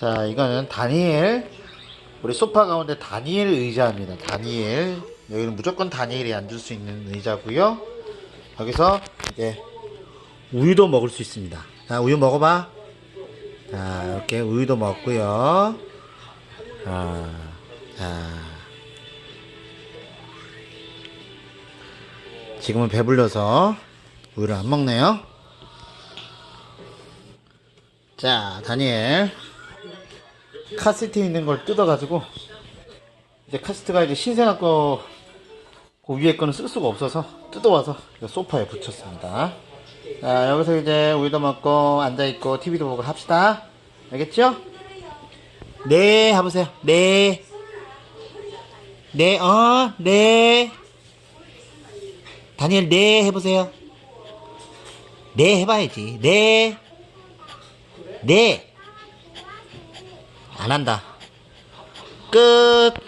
자, 이거는 다니엘. 우리 소파 가운데 다니엘 의자입니다. 다니엘. 여기는 무조건 다니엘이 앉을 수 있는 의자고요. 여기서 이제 우유도 먹을 수 있습니다. 자, 우유 먹어봐. 자, 이렇게 우유도 먹고요. 아, 자. 지금은 배불러서 우유를 안 먹네요. 자, 다니엘. 카세트에 있는 걸 뜯어가지고, 이제 카세트가 이제 신생아 거, 그 위에 거는 쓸 수가 없어서 뜯어와서 이 소파에 붙였습니다. 자, 여기서 이제 우유도 먹고, 앉아있고, TV도 보고 합시다. 알겠죠? 네, 해보세요. 네. 네, 어, 네. 다니엘, 네, 해보세요. 네, 해봐야지. 네. 네. 안 한다. 끝.